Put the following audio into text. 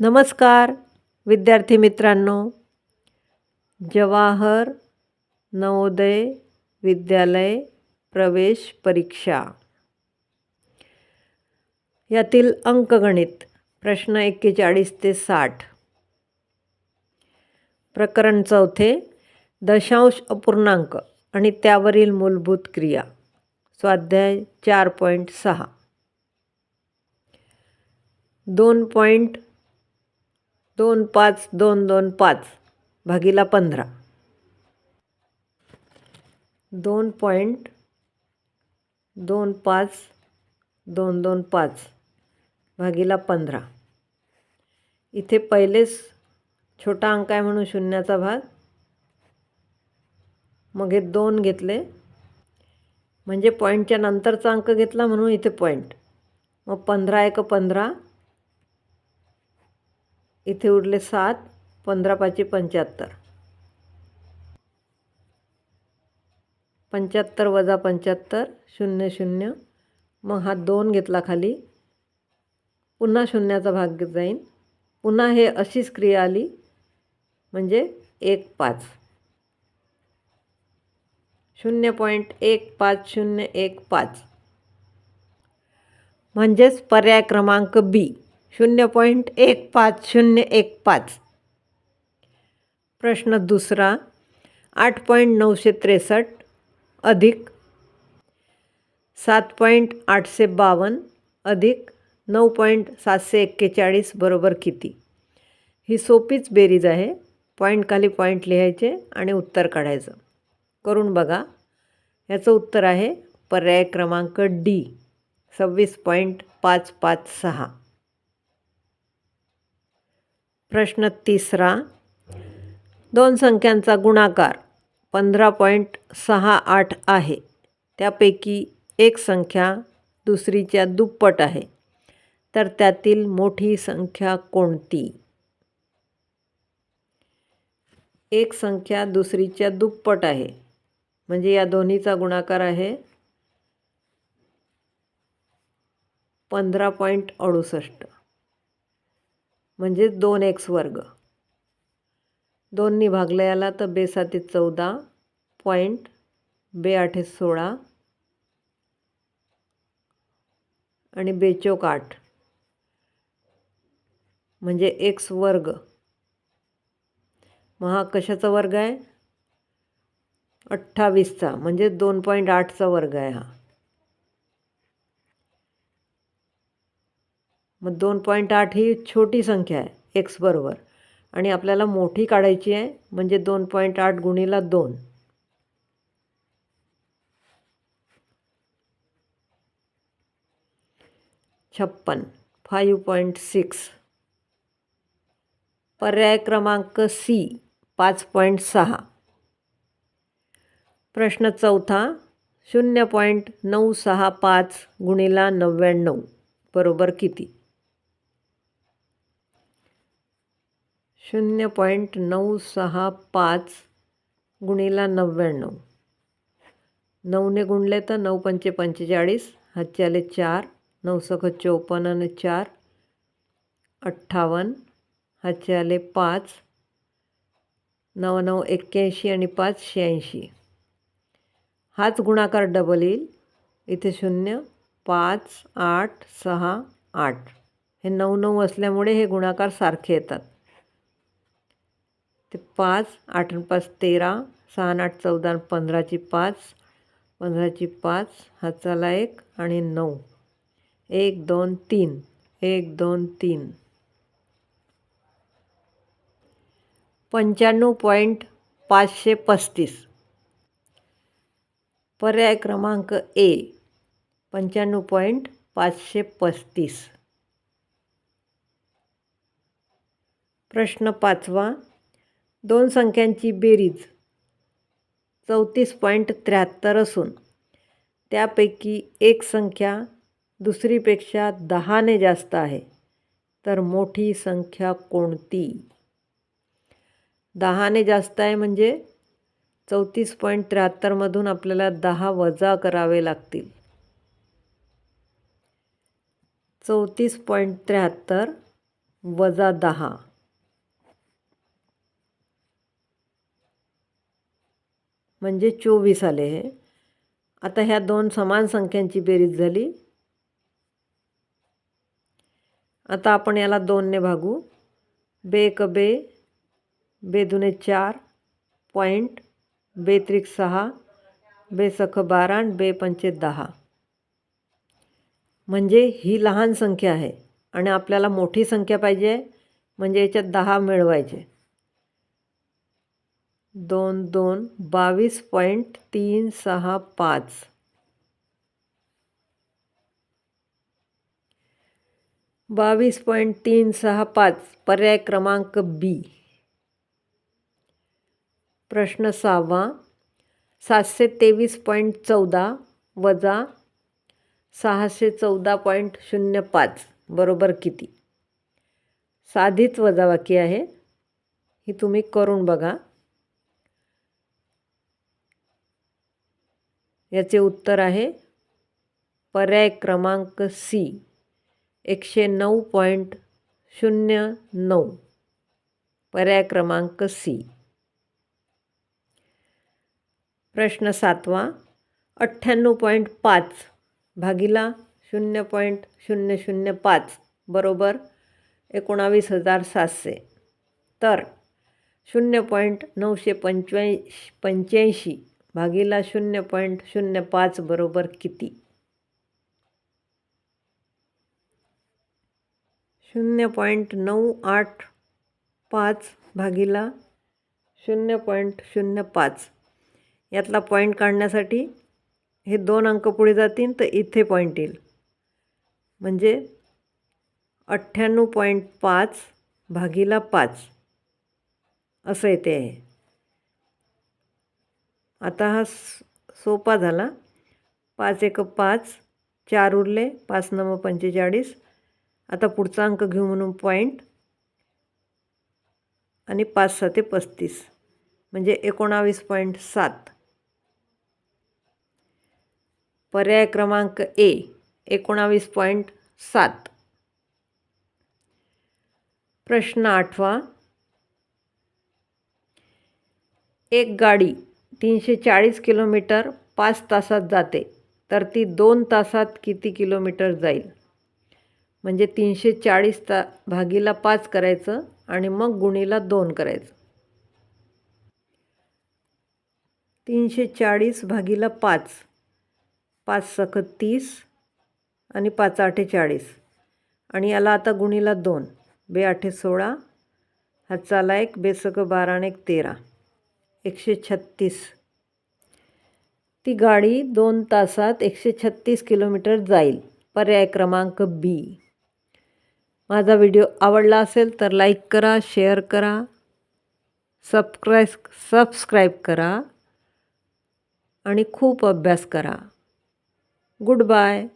नमस्कार विद्यार्थी मित्रांनो. जवाहर नवोदय विद्यालय प्रवेश परीक्षा. यातील अंकगणित प्रश्न एक्केचाळीस ते साठ. प्रकरण चौथे दशांश अपूर्णांक आणि त्यावरील मूलभूत क्रिया. स्वाध्याय चार पॉईंट सहा. दोन पॉईंट दोन पाच दोन दोन पाच भागीला पंधरा. दोन पॉईंट दोन पाच दोन दोन पाच भागीला पंधरा. इथे पहिलेच छोटा अंक आहे म्हणून शून्याचा भाग. मग हे दोन घेतले. म्हणजे पॉईंटच्या नंतरचा अंक घेतला म्हणून इथे पॉईंट मग पंधरा एक पंधरा इथे उरले सात पंधरा पाचशे पंच्याहत्तर. पंच्याहत्तर वजा पंच्याहत्तर शून्य शून्य. मग हा दोन घेतला खाली. पुन्हा शून्याचा भाग जाईन. पुन्हा हे अशीच क्रिया आली म्हणजे एक पाच. शून्य पॉईंट एक पाच शून्य एक पाच. म्हणजेच पर्याय क्रमांक बी. शून्य पॉईंट एक पाच शून्य एक पाच. प्रश्न दुसरा आठ पॉईंट नऊशे त्रेसष्ट अधिक सात पॉईंट आठशे बावन्न अधिक नऊ पॉईंट सातशे एक्केचाळीस बरोबर किती? ही सोपीच बेरीज आहे. पॉईंट खाली पॉईंट लिहायचे आणि उत्तर काढायचं. करून बघा. याचं उत्तर आहे पर्याय क्रमांक डी सव्वीस पॉईंट पाच पाच सहा. प्रश्न तिसरा दोन संख्यांचा गुणाकार पंधरा पॉईंट सहा आठ आहे. त्यापैकी एक संख्या दुसरीच्या दुप्पट आहे. तर त्यातील मोठी संख्या कोणती? एक संख्या दुसरीच्या दुप्पट आहे. म्हणजे या दोन्हीचा गुणाकार आहे पंधरा पॉईंट अडुसष्ट. म्हणजे दोन एक्स वर्ग. दोननी भागलं याला तर बेसाती चौदा पॉईंट बे आठे सोळा आणि बेचोक आठ. म्हणजे एक्स वर्ग. मग हा कशाचा वर्ग आहे? अठ्ठावीसचा. म्हणजे दोन पॉईंट आठचा वर्ग आहे हा. मग दोन पॉईंट आठ ही छोटी संख्या आहे एक्स बरोबर. आणि आपल्याला मोठी काढायची आहे म्हणजे दोन पॉईंट आठ गुणीला दोन. छप्पन फाईव्ह पॉईंट सिक्स. पर्याय क्रमांक सी पाच पॉईंट सहा. प्रश्न चौथा शून्य पॉईंट नऊ सहा पाच गुणीला नव्याण्णव बरोबर किती? शून्य पॉईंट नऊ सहा पाच गुणीला नव्याण्णव. नऊने गुणले तर नऊ पंचे पंचेचाळीस हातचे आले चार नऊ सख चोपन्न आणि चार अठ्ठावन्न हातचे आले पाच नऊ नऊ एक्क्याऐंशी आणि पाच शहाऐंशी. हाच गुणाकार डबल येईल. इथे शून्य पाच आठ सहा आठ. हे नऊ नऊ असल्यामुळे हे गुणाकार सारखे येतात. ते पाच आठ पाच तेरा सहा आठ चौदा पंधराची पाच पंधराची पाच हाताला एक आणि नऊ. एक दोन तीन. एक दोन तीन. पंच्याण्णव पॉईंट पाचशे पस्तीस. पर्याय क्रमांक ए. पंच्याण्णव पॉईंट पाचशे पस्तीस. प्रश्न पाचवा. दोन संख्यांची बेरीज चौतीस पॉईंट त्र्याहत्तर असून त्यापैकी एक संख्या दुसरीपेक्षा दहाने जास्त आहे. तर मोठी संख्या कोणती? दहाने जास्त आहे म्हणजे चौतीस पॉईंट त्र्याहत्तरमधून आपल्याला दहा वजा करावे लागतील. चौतीस पॉईंट त्र्याहत्तर वजा दहा. म्हणजे चोवीस आले हे. आता ह्या दोन समान संख्यांची बेरीज झाली. आता आपण याला दोनने भागू. बे एक बे बे दुने चार पॉईंट बे त्रिक सहा बे सख बारा आणि बे पंचे दहा. म्हणजे ही लहान संख्या आहे आणि आपल्याला मोठी संख्या पाहिजे म्हणजे याच्यात दहा मिळवायचे. दोन दोन बावीस पॉईंट तीन सहा पाच. बावीस पॉईंट तीन सहा पाच पर्याय क्रमांक बी प्रश्न सहावा सातशे तेवीस पॉईंट चौदा वजा सहाशे चौदा पॉईंट शून्य पाच बरोबर किती? साधीच वजाबाकी आहे. ही तुम्ही करून बघा. याचे उत्तर आहे पर्याय क्रमांक सी एकशे नऊ पॉईंट शून्य नऊ. पर्याय क्रमांक सी. प्रश्न सातवा अठ्ठ्याण्णव पॉईंट पाच भागिला शून्य पॉईंट शून्य शून्य पाच बरोबर एकोणावीस हजार सातशे. तर शून्य पॉईंट नऊशे पंचव्याऐंशी पंच्याऐंशी भागीला शून्य पॉईंट शून्य पाच बरोबर किती? शून्य पॉईंट नऊ आठ पाच भागीला शून्य पॉईंट शून्य पाच. यातला पॉईंट काढण्यासाठी हे दोन अंक पुढे जातील तर इथे पॉईंट येईल. म्हणजे अठ्ठ्याण्णव पॉईंट पाच भागीला पाच. असं येते आहे. आता हा सोपा झाला. पाच एक पाच चार उरले पाच नव पंचेचाळीस. आता पुढचा अंक घेऊ म्हणून पॉईंट आणि पाच साते पस्तीस. म्हणजे एकोणावीस पॉईंट सात. पर्याय क्रमांक ए एकोणावीस पॉईंट सात. प्रश्न आठवा. एक गाडी तीनशे चाळीस किलोमीटर पाच तासात जाते. तर ती दोन तासात किती किलोमीटर जाईल? म्हणजे तीनशे चाळीस ता भागीला पाच करायचं आणि मग गुणीला दोन करायचं. तीनशे चाळीस भागीला पाच. पाच सखत तीस आणि पाच अठ्ठेचाळीस चाळीस. आणि याला आता गुणीला दोन. बे आठे सोळा. हातचाला एक बेसक बारा आणि एक तेरा. एकशे छत्तीस. ती गाडी दोन तासात एकशे छत्तीस किलोमीटर जाईल. पर्याय क्रमांक बी माझा व्हिडिओ आवडला असेल तर लाईक करा शेअर करा सबस्क्राईब सबस्क्राईब करा आणि खूप अभ्यास करा. Good bye.